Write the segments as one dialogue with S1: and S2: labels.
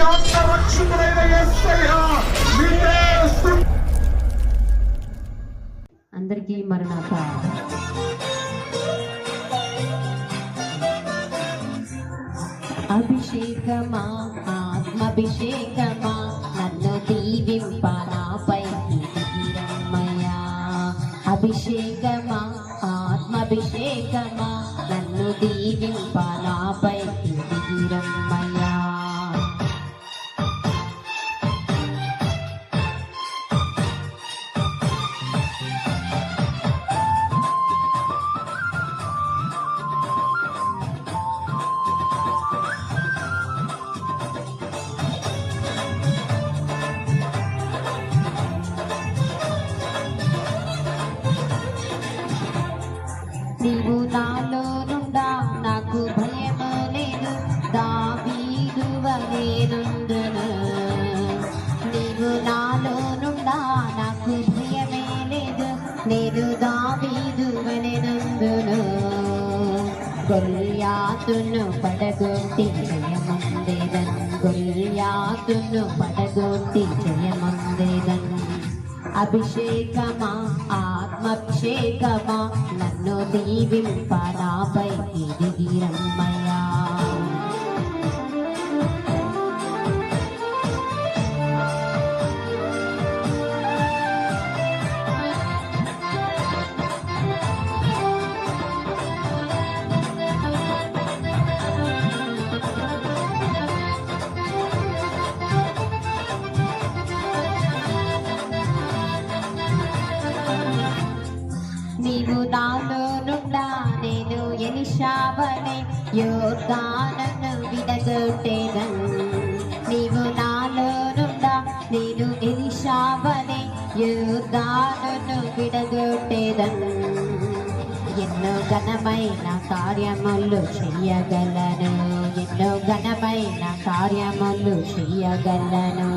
S1: రక్షకుడైన
S2: అందరికీ మరణాత అభిషేకమా ఆత్మాభిషేకమా నన్ను దీవింపనాపై దిగిరమ్మయ్యా అభిషేకమా ఆత్మాభిషేకమా నన్ను దీవింప నీవు నాలో నుండా నాకు భయము లేదు. దావీదు వలేనుండును నీవు నాలో నుండా నాకు భయమే లేదు. నేను దావీదు వలెనుండును గొల్యాతును పడగొట్టి జయమందేదన్. గొల్యాతును పడగొట్టి జయమందేదన్. అభిషేకమా ఆత్మక్షేకమా? నన్ను దీవింప నాపై దిగిరమ్మయ్యా నీవు నేను ఎలిషావనే యోర్దానను విడగొట్టేదన్ నీవు నాలో నుండా నేను ఎలిషావనే యోర్దానను విడగొట్టేదన్ ఎన్నో ఘనమైన కార్యములు చెయ్యగలను ఎన్నో ఘనమైన కార్యములు చెయ్యగలను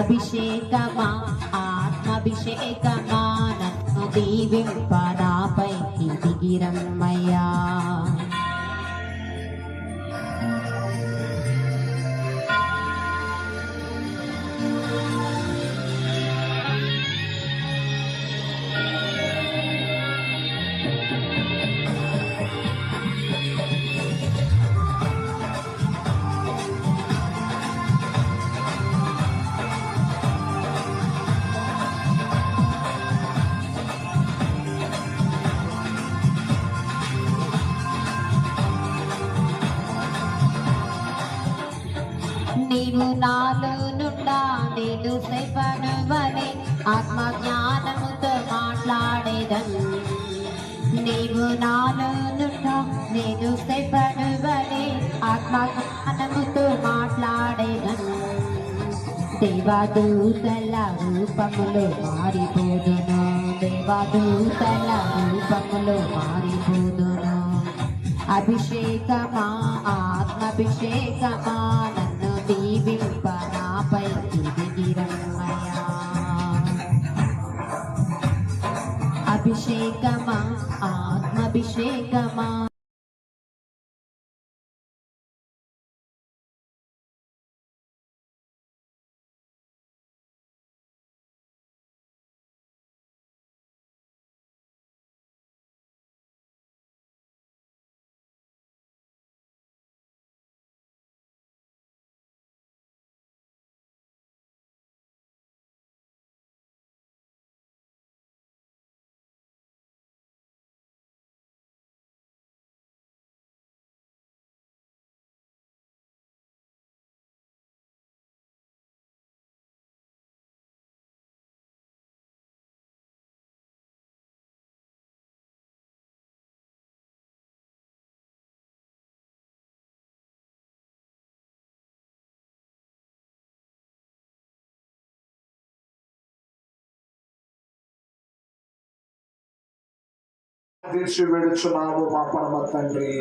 S2: అభిషేకమా ఆత్మ నన్ను దీవింప నాపై దిగిరమ్మయ్యా నీవు నాలో నుండా నేను శైపను ఆత్మ జ్ఞానముతో మాట్లాడేదను. నీవు నాలో నుండా నేను శైపను ఆత్మ జ్ఞానముతో మాట్లాడేదను. దేవాదూతల రూపములో మారిపోదును. దేవాదూతల రూపములో మారిపోదును. అభిషేకమా ఆత్మాభిషేకమా నన్ను దీవింప నాపై అభిషేకమా ఆత్మాభిషేకమా.
S1: తీర్చి వేడుచున్నాము మా పరమ తండ్రి.